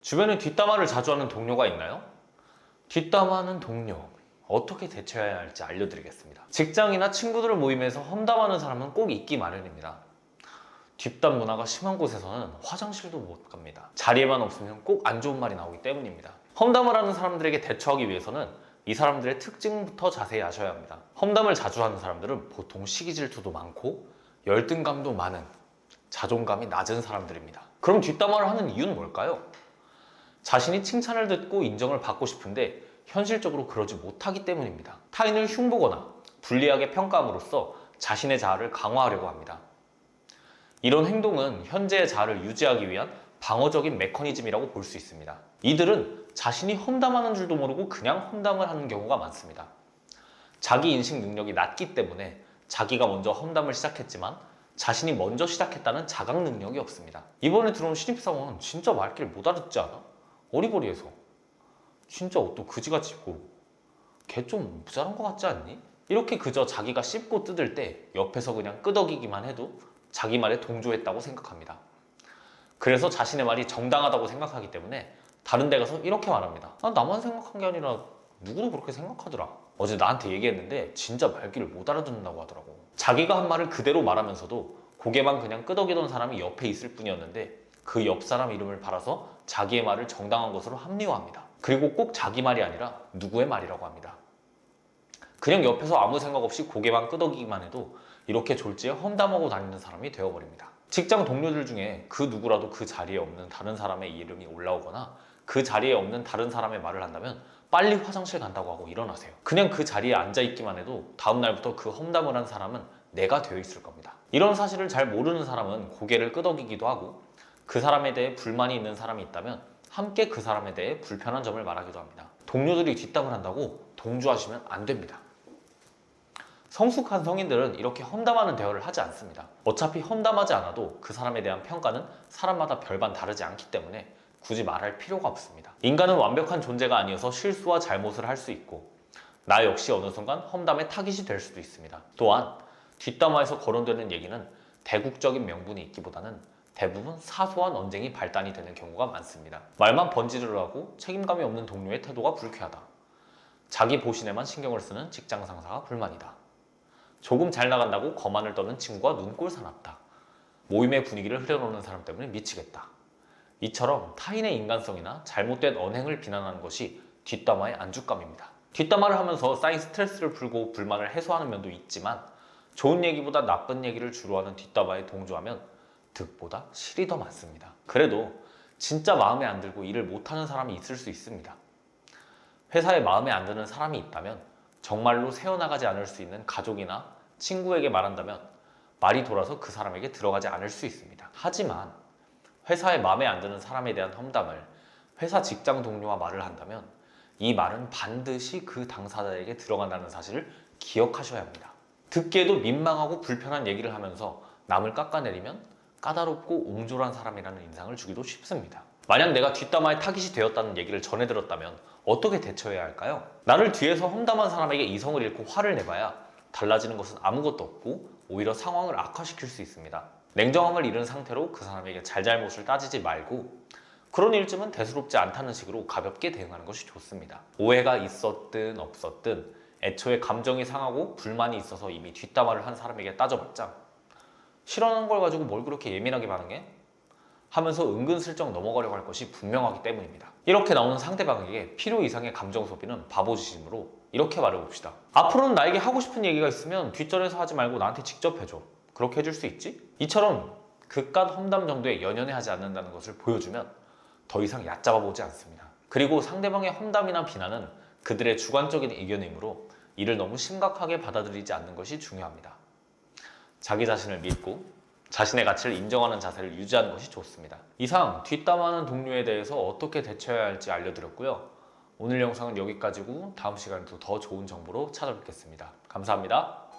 주변에 뒷담화를 자주 하는 동료가 있나요? 뒷담화하는 동료 어떻게 대처해야 할지 알려드리겠습니다. 직장이나 친구들을 모임에서 험담하는 사람은 꼭 있기 마련입니다. 뒷담 문화가 심한 곳에서는 화장실도 못 갑니다. 자리에만 없으면 꼭 안 좋은 말이 나오기 때문입니다. 험담을 하는 사람들에게 대처하기 위해서는 이 사람들의 특징부터 자세히 아셔야 합니다. 험담을 자주 하는 사람들은 보통 시기 질투도 많고 열등감도 많은 자존감이 낮은 사람들입니다. 그럼 뒷담화를 하는 이유는 뭘까요? 자신이 칭찬을 듣고 인정을 받고 싶은데 현실적으로 그러지 못하기 때문입니다. 타인을 흉보거나 불리하게 평가함으로써 자신의 자아를 강화하려고 합니다. 이런 행동은 현재의 자아를 유지하기 위한 방어적인 메커니즘이라고 볼 수 있습니다. 이들은 자신이 험담하는 줄도 모르고 그냥 험담을 하는 경우가 많습니다. 자기 인식 능력이 낮기 때문에 자기가 먼저 험담을 시작했지만 자신이 먼저 시작했다는 자각 능력이 없습니다. 이번에 들어온 신입사원은 진짜 말귀를 못 알아듣지 않아? 어리버리해서 진짜 옷도 그지같이 입고 걔 좀 모자란 것 같지 않니? 이렇게 그저 자기가 씹고 뜯을 때 옆에서 그냥 끄덕이기만 해도 자기 말에 동조했다고 생각합니다. 그래서 자신의 말이 정당하다고 생각하기 때문에 다른 데 가서 이렇게 말합니다. 아, 나만 생각한 게 아니라 누구도 그렇게 생각하더라. 어제 나한테 얘기했는데 진짜 말귀를 못 알아듣는다고 하더라고. 자기가 한 말을 그대로 말하면서도 고개만 그냥 끄덕이던 사람이 옆에 있을 뿐이었는데 그 옆 사람 이름을 팔아서 자기의 말을 정당한 것으로 합리화합니다. 그리고 꼭 자기 말이 아니라 누구의 말이라고 합니다. 그냥 옆에서 아무 생각 없이 고개만 끄덕이기만 해도 이렇게 졸지에 험담하고 다니는 사람이 되어버립니다. 직장 동료들 중에 그 누구라도 그 자리에 없는 다른 사람의 이름이 올라오거나 그 자리에 없는 다른 사람의 말을 한다면 빨리 화장실 간다고 하고 일어나세요. 그냥 그 자리에 앉아 있기만 해도 다음 날부터 그 험담을 한 사람은 내가 되어 있을 겁니다. 이런 사실을 잘 모르는 사람은 고개를 끄덕이기도 하고 그 사람에 대해 불만이 있는 사람이 있다면 함께 그 사람에 대해 불편한 점을 말하기도 합니다. 동료들이 뒷담을 한다고 동조하시면 안 됩니다. 성숙한 성인들은 이렇게 험담하는 대화를 하지 않습니다. 어차피 험담하지 않아도 그 사람에 대한 평가는 사람마다 별반 다르지 않기 때문에 굳이 말할 필요가 없습니다. 인간은 완벽한 존재가 아니어서 실수와 잘못을 할 수 있고 나 역시 어느 순간 험담의 타깃이 될 수도 있습니다. 또한 뒷담화에서 거론되는 얘기는 대국적인 명분이 있기보다는 대부분 사소한 언쟁이 발단이 되는 경우가 많습니다. 말만 번지르르 하고 책임감이 없는 동료의 태도가 불쾌하다. 자기 보신에만 신경을 쓰는 직장 상사가 불만이다. 조금 잘 나간다고 거만을 떠는 친구가 눈꼴 사납다. 모임의 분위기를 흐려놓는 사람 때문에 미치겠다. 이처럼 타인의 인간성이나 잘못된 언행을 비난하는 것이 뒷담화의 안주감입니다. 뒷담화를 하면서 쌓인 스트레스를 풀고 불만을 해소하는 면도 있지만 좋은 얘기보다 나쁜 얘기를 주로 하는 뒷담화에 동조하면 득보다 실이 더 많습니다. 그래도 진짜 마음에 안 들고 일을 못하는 사람이 있을 수 있습니다. 회사에 마음에 안 드는 사람이 있다면 정말로 새어나가지 않을 수 있는 가족이나 친구에게 말한다면 말이 돌아서 그 사람에게 들어가지 않을 수 있습니다. 하지만 회사에 마음에 안 드는 사람에 대한 험담을 회사 직장 동료와 말을 한다면 이 말은 반드시 그 당사자에게 들어간다는 사실을 기억하셔야 합니다. 듣기에도 민망하고 불편한 얘기를 하면서 남을 깎아내리면 까다롭고 옹졸한 사람이라는 인상을 주기도 쉽습니다. 만약 내가 뒷담화에 타깃이 되었다는 얘기를 전해 들었다면 어떻게 대처해야 할까요? 나를 뒤에서 험담한 사람에게 이성을 잃고 화를 내봐야 달라지는 것은 아무것도 없고 오히려 상황을 악화시킬 수 있습니다. 냉정함을 잃은 상태로 그 사람에게 잘잘못을 따지지 말고 그런 일쯤은 대수롭지 않다는 식으로 가볍게 대응하는 것이 좋습니다. 오해가 있었든 없었든 애초에 감정이 상하고 불만이 있어서 이미 뒷담화를 한 사람에게 따져봤자 싫어하는 걸 가지고 뭘 그렇게 예민하게 반응해? 하면서 은근슬쩍 넘어가려고 할 것이 분명하기 때문입니다. 이렇게 나오는 상대방에게 필요 이상의 감정 소비는 바보짓이므로 이렇게 말해봅시다. 앞으로는 나에게 하고 싶은 얘기가 있으면 뒷전에서 하지 말고 나한테 직접 해줘. 그렇게 해줄 수 있지? 이처럼 그깟 험담 정도에 연연해 하지 않는다는 것을 보여주면 더 이상 얕잡아 보지 않습니다. 그리고 상대방의 험담이나 비난은 그들의 주관적인 의견이므로 이를 너무 심각하게 받아들이지 않는 것이 중요합니다. 자기 자신을 믿고 자신의 가치를 인정하는 자세를 유지하는 것이 좋습니다. 이상 뒷담화하는 동료에 대해서 어떻게 대처해야 할지 알려드렸고요. 오늘 영상은 여기까지고 다음 시간에도 더 좋은 정보로 찾아뵙겠습니다. 감사합니다.